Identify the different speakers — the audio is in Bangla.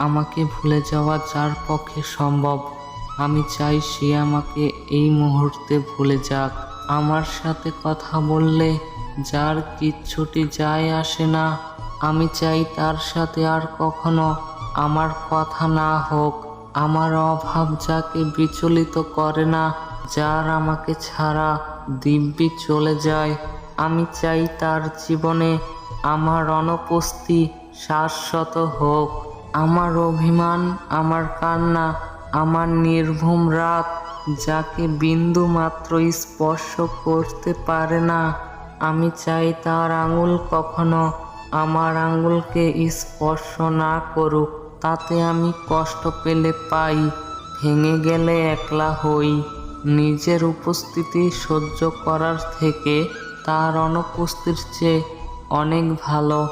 Speaker 1: আমাকে ভুলে যাওয়া যার পক্ষে সম্ভব। আমি চাই সে আমাকে এই মুহূর্তে ভুলে যাক। আমার সাথে কথা বললে যার কিচ্ছুটি যায় আসে না। আমি চাই তার সাথে আর কখনো আমার কথা না হোক। আমার অভাব যাকে বিচলিত করে না, যার আমাকে ছাড়া দিব্যি চলে যায়। আমি চাই তার জীবনে আমার অনুপস্থি শাশ্বত হোক। আমার অভিমান, আমার কান্না, আমার নির্ভুম রাত যাকে বিন্দু মাত্র স্পর্শ করতে পারে না। আমি চাই তার আঙুল কখনো আমার আঙুলকে স্পর্শ না করুক, তাতে আমি কষ্ট পেলে পাই, ভেঙে গেলে একলা হই। নিজের উপস্থিতি সহ্য করার থেকে তার অনুপস্থিতির চেয়ে অনেক ভালো।